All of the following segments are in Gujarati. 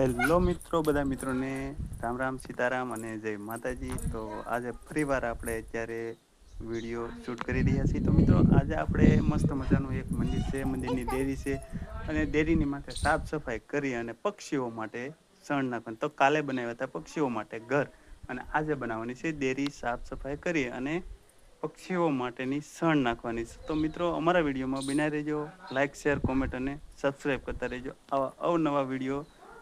હેલો મિત્રો, બધા મિત્રોને રામ રામ સીતારામ અને જય માતાજી. તો આજે ફરીવાર આપણે અત્યારે વીડિયો શૂટ કરી રહ્યા છીએ. તો મિત્રો, આજે આપણે મસ્ત મજાનું એક મંદિર છે, મંદિરની દેરી છે અને દેરીની માટે સાફ સફાઈ કરી અને પક્ષીઓ માટે શણ નાખવાનું. તો કાલે બનાવ્યા હતા પક્ષીઓ માટે ઘર. અને આજે બનાવવાની છે દેરી સાફ સફાઈ કરી અને પક્ષીઓ માટેની શણ નાખવાની. છે તો મિત્રો, અમારા વિડીયોમાં બિના રહેજો. લાઇક શેર કોમેન્ટ અને સબસ્ક્રાઈબ કરતા રહેજો. આવા અવનવા વીડિયો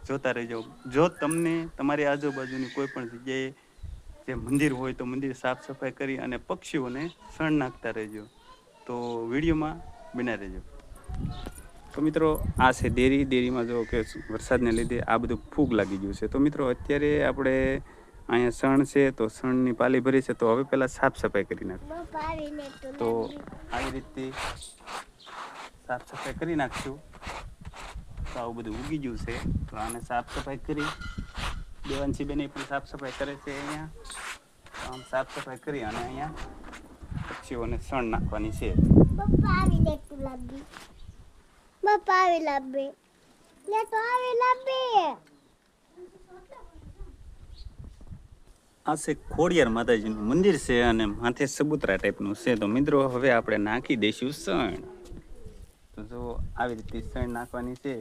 જોતા રહેજો. જો તમને તમારી આજુબાજુની કોઈ પણ જગ્યાએ જે મંદિર હોય તો મંદિર સાફ સફાઈ કરી અને પક્ષીઓને શણ નાખતા રહેજો. તો વિડીયોમાં બિના રહેજો. તો મિત્રો આ છે ડેરી ડેરીમાં જો કે વરસાદને લીધે આ બધું ફૂગ લાગી ગયું છે. તો મિત્રો અત્યારે આપણે અહીંયા શણ છે તો શણની પાલી ભરી છે તો હવે પહેલાં સાફ સફાઈ કરી નાખ તો આવી રીતે સાફ સફાઈ કરી નાખશું. તો આવું બધું ઉગી ગયું છે. તો આને સાફ સફાઈ કરી. દેવાંશી બેન પણ સાફ સફાઈ કરે છે અહીંયા. તો આમ સાફ સફાઈ કરી અને અહીંયા પક્ષીઓને શણ નાખવાની છે. પપ્પા આવી લે તું લાંબી. પપ્પા આવી લાંબી. લે તો આવી લાંબી. આ છે ખોડિયાર માતાજીનું મંદિર છે અને માથે સબૂતરા ટાઈપનું છે. તો મિત્રો હવે આપણે નાખી દઈશું શણ. તો જો આવી રીતે શણ નાખવાની છે.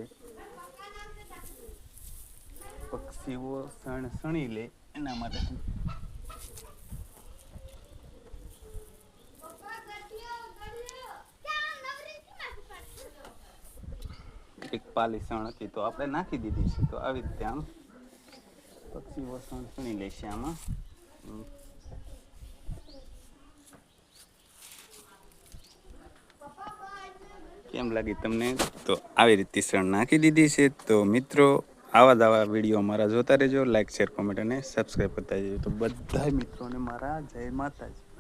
પક્ષીઓ સણસણી લે એના માટે એક પાલી સણ હતી તો આપણે નાખી દીધી છે, તો આવી રીતે આમ પક્ષીઓ સણસણી લેશે આમાં. કેમ લાગી તમને? તો આવી રીતે શણ નાખી દીધી છે. તો મિત્રો આવા જ આવા વીડિયો અમારા જોતા રહેજો લાઈક શેર કોમેન્ટ અને સબસ્ક્રાઈબ કરતા જજો. તો બધા મિત્રોને મારા જય માતાજી.